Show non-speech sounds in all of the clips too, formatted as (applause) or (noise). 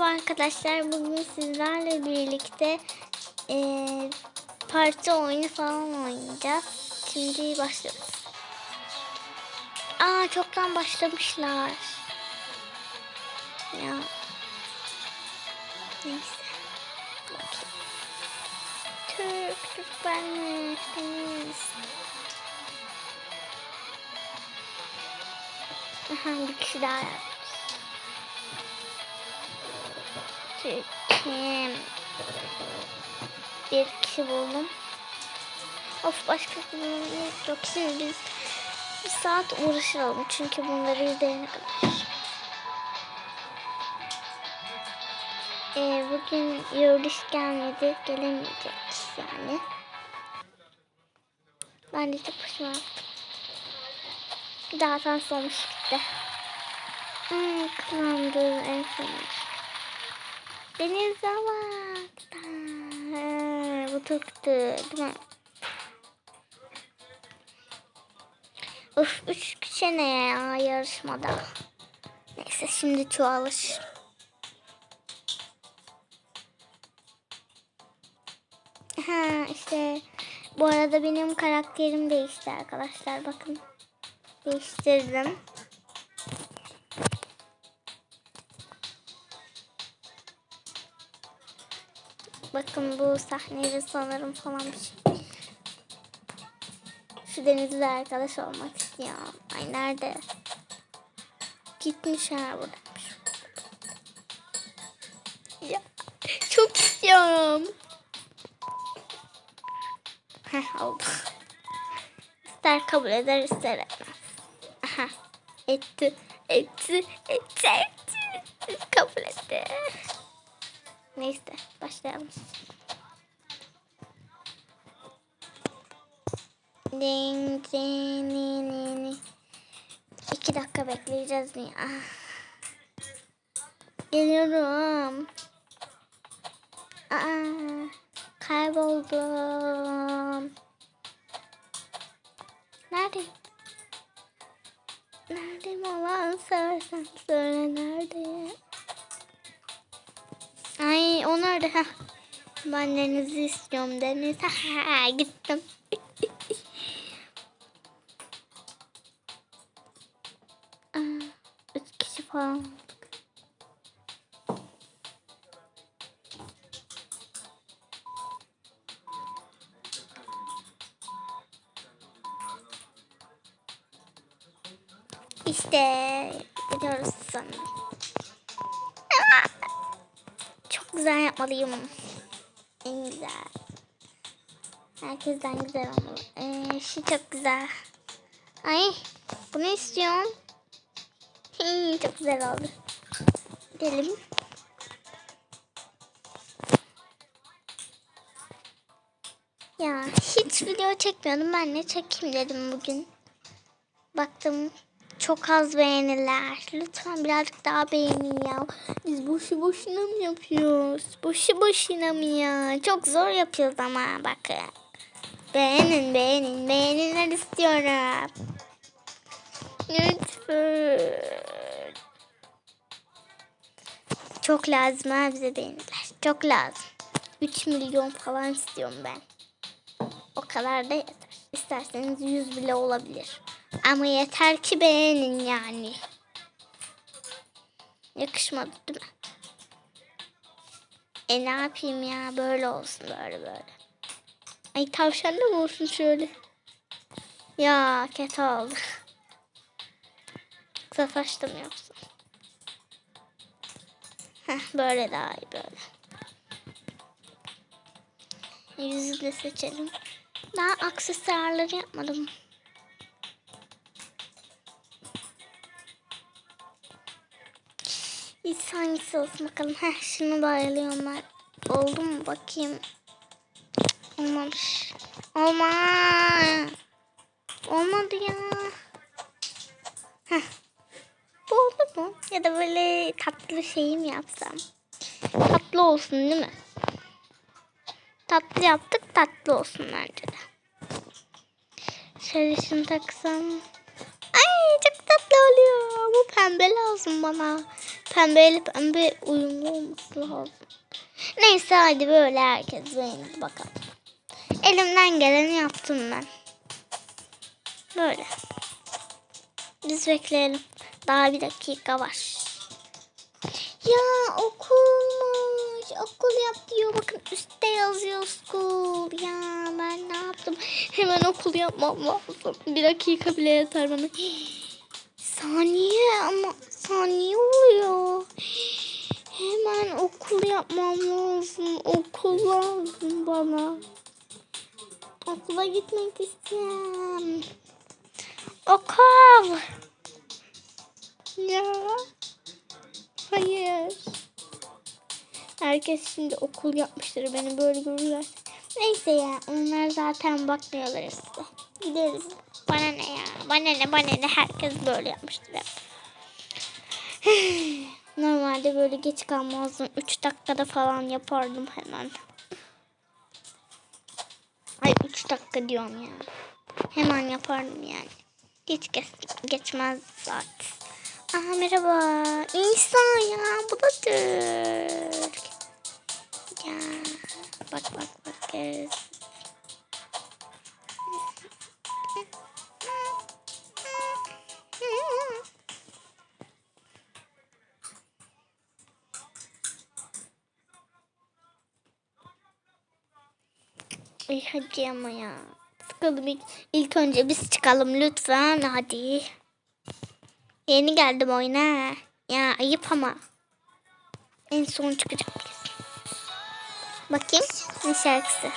Merhaba arkadaşlar. Bugün sizlerle birlikte eee parti oyunu falan oynayacağız. Şimdi başlıyoruz. Aa çoktan başlamışlar. Ya. Neyse. Türk, Türk benmiş, temiz. Aha bir kişi daha yapmış. Türkiye. Bir kişi buldum. Of başka bir yok. Şimdi biz bir saat uğraşalım. Çünkü bunları izleyene kadar. Ee, bugün Yurdiş gelmedi. Gelemeyecek yani. Ben de çok hoşuma gitti. Zaten sonuç gitti. Hmm, kazandı en sonuç. Deniz Zavak'ta. Bu tuttu. Değil mi? Üç kişi ne ya yarışmada. Neyse şimdi çoğalır. Ha işte bu arada benim karakterim değişti arkadaşlar bakın. Değiştirdim. Bakın bu sahneyi sanırım falan bir şey. Şu denizle arkadaş olmak istiyorum. Ay nerede? Gitmiş ha buradaymış. Ya çok istiyorum. Heh oldu. İster kabul eder ister etmez. Aha etti etti etti etti. Kabul etti. Neyse başlayalım. İki dakika bekleyeceğiz ya? Geliyorum. Aa, kayboldum. Neredeyim? Neredeyim olan seversen söyle neredeyim? Ay nerede? Heh. Ben denizi istiyorum deniz. Gittim. (laughs) Üç kişi falan. İşte gidiyoruz sanırım. Aa! Çok güzel yapmalıyım. En güzel. Herkesten güzel olmalı. Ee, şu çok güzel. Ay bunu istiyorum. Hii, çok güzel oldu. Gidelim. Ya hiç video çekmiyordum. Ben ne çekeyim dedim bugün. Baktım çok az beğeniler. Lütfen birazcık daha beğenin ya. Biz boşu boşuna mı yapıyoruz? Boşu boşuna mı ya? Çok zor yapıyoruz ama bakın. Beğenin beğenin. Beğeninler istiyorum. Lütfen. Çok lazım ha bize beğeniler. Çok lazım. 3 milyon falan istiyorum ben. O kadar da yeter. İsterseniz 100 bile olabilir. Ama yeter ki beğenin yani. Yakışmadı değil mi? E ne yapayım ya böyle olsun böyle böyle. Ay tavşan da mı olsun şöyle? Ya kötü oldu. (laughs) Sataştım yoksa. Heh, böyle daha iyi böyle. Yüzü de seçelim. Daha aksesuarları yapmadım. Hiç hangisi olsun bakalım. Heh şunu bayılıyorum ben. Oldu mu bakayım. Olmamış. Olma. Olmadı ya. Heh. Bu mu? Ya da böyle tatlı mi yapsam? Tatlı olsun değil mi? Tatlı yaptık tatlı olsun bence de. Şöyle şunu taksam. Ay çok tatlı oluyor. Bu pembe lazım bana. Pembeyle pembe uyumlu olması lazım. Neyse hadi böyle herkes beğendi bakalım. Elimden geleni yaptım ben. Böyle. Biz bekleyelim. Daha bir dakika var. Ya okulmuş. Okul yap diyor. Bakın üstte yazıyor school. Ya ben ne yaptım? Hemen okul yapmam lazım. Bir dakika bile yeter bana. (gasps) Saniye ama saniye oluyor. Hemen okul yapmam lazım. Okul lazım bana. Okula gitmek istiyorum. Okul. Ya. Hayır. Herkes şimdi okul yapmıştır beni böyle görürler. Neyse ya onlar zaten bakmıyorlar size. Gideriz. Bana ne ya? Bana ne bana ne herkes böyle yapmıştır hep. Normalde böyle geç kalmazdım. 3 dakikada falan yapardım hemen. Ay 3 dakika diyorum ya. Hemen yapardım yani. Hiç geç, geçmez zaten. Aha merhaba. İnsan ya bu da Türk. Ya bak bak bak kız. Ay hadi ama ya. Sıkıldım ilk, ilk önce biz çıkalım lütfen hadi. Yeni geldim oyuna. Ya ayıp ama. En son çıkacak biz. Bakayım ne şarkısı.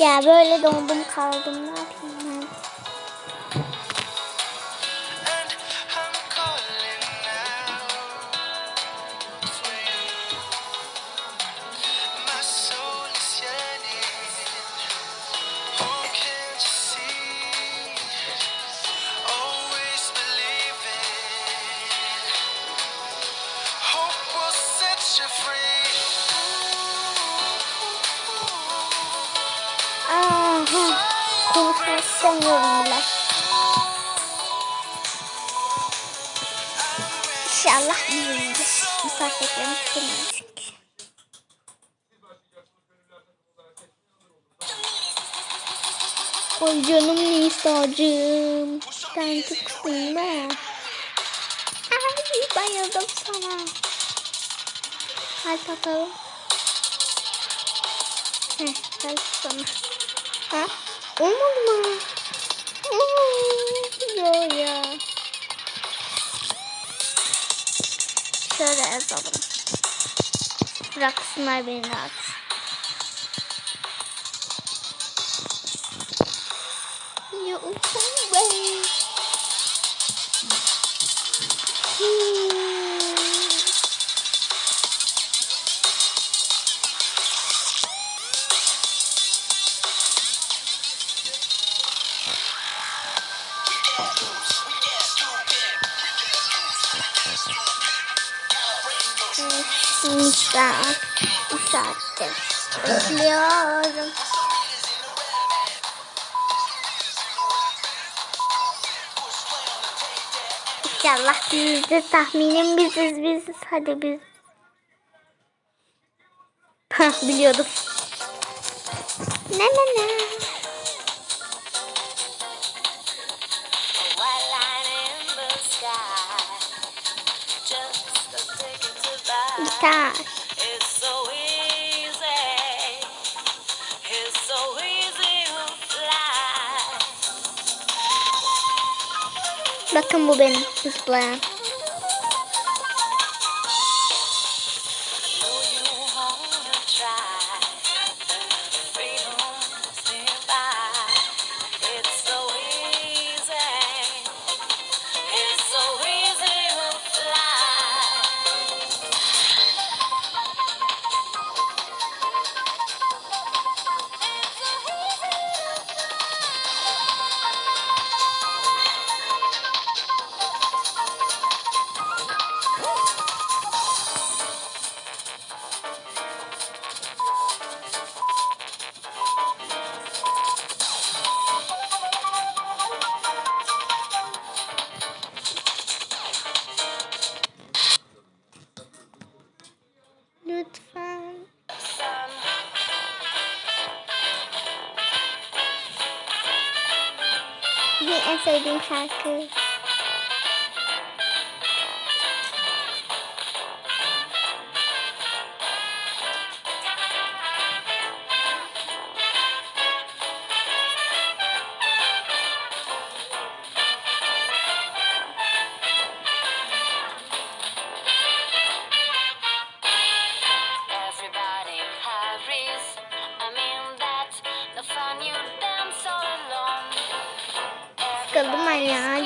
Ya böyle dondum kaldım ne yapayım istemiyorum bile. İnşallah iyidir. Misafirlerim istemiyorum çünkü. Oy canım Nisa'cığım. Sen çıksın be. Ay bayıldım sana. Hadi bakalım. Heh, hadi sana. Ha? Olmadı mı? Yo ya. Şöyle yazalım. Bıraksınlar beni rahat. Bu saatte. Bekliyorum. İnşallah bizde tahminim biziz biziz. Hadi biz. Biliyordum. Ne ne ne. white line Bakın bu benim zıplayan. Benim en sevdiğim.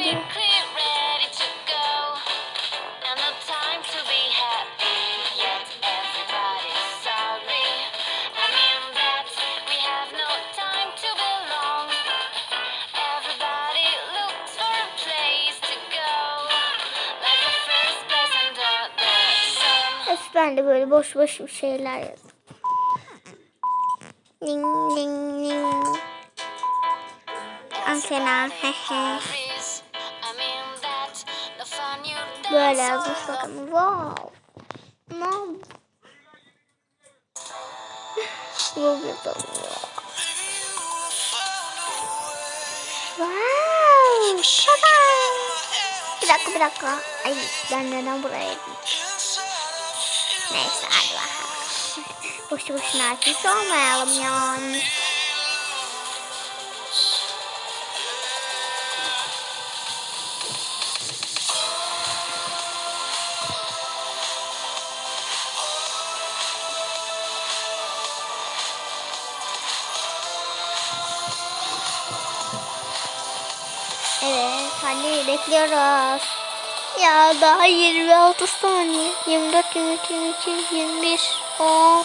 Ya. Clear, ready to go. And no time to be happy yet. Everybody's sorry. I mean that we have no time to belong. Everybody looks for a place to go. Like the first place under the sun. Öf ben de böyle boş boş bir şeyler yazdım. Ning ning ning. Antena hehe. Böyle yazmış bakın. Wow. No. Bu yapalım. Wow. Şaka. Bir dakika bir dakika. Ay ben neden buraya gittim? Neyse hadi bakalım. Boşu boşuna artist olmayalım yani. Bekliyoruz. Ya daha 26 saniye. 24, 23, 22, 21, 10.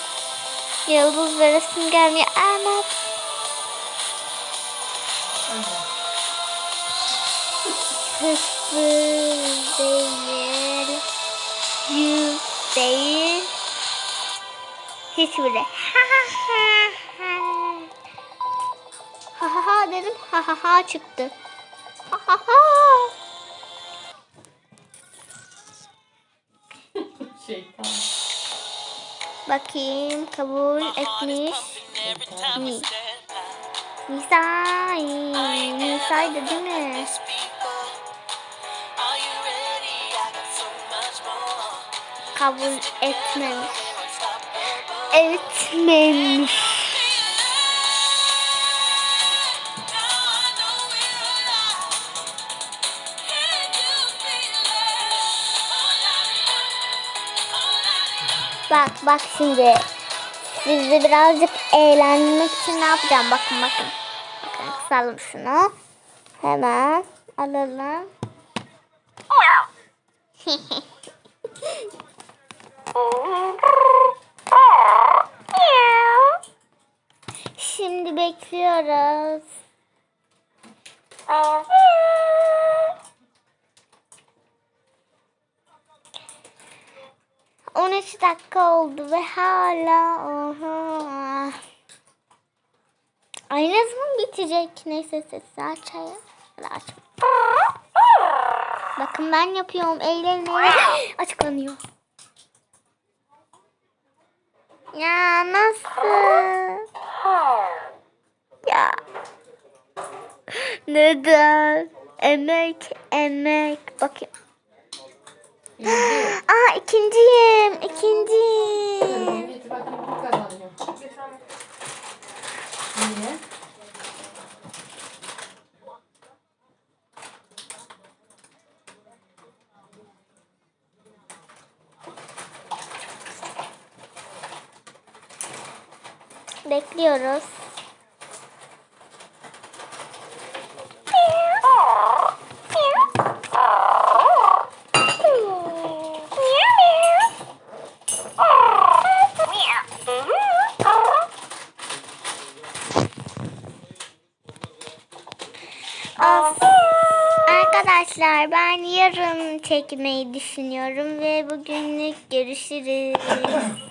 Yıldız ve resim gelmiyor. Ama sıfır değil. Yüz değil. Ha ha ha ha. (laughs) Ha ha ha dedim. Ha ha ha çıktı. Ha ha ha. Bakim kabul etmiş mi? Nisa'yı Nisa'ydı the mi? Kabul etmemiş. Etmemiş. Bak bak şimdi. Sizi birazcık eğlenmek için ne yapacağım? Bakın bakın. Bakın kısalım şunu. Hemen alalım. (laughs) Şimdi bekliyoruz. 13 dakika oldu ve hala oha. Ay ne zaman bitecek? Neyse sesi açayım. Hadi aç. Bakın ben yapıyorum. Eğlenin. (gasps) Açıklanıyor. Ya nasıl? Ya. (gasps) Neden? Emek, emek. Bakayım. Aa ikinciyim. ikinciyim. Getir bakayım kim kazanıyor. Niye? Bekliyoruz. Arkadaşlar ben yarın çekmeyi düşünüyorum ve bugünlük görüşürüz. (laughs)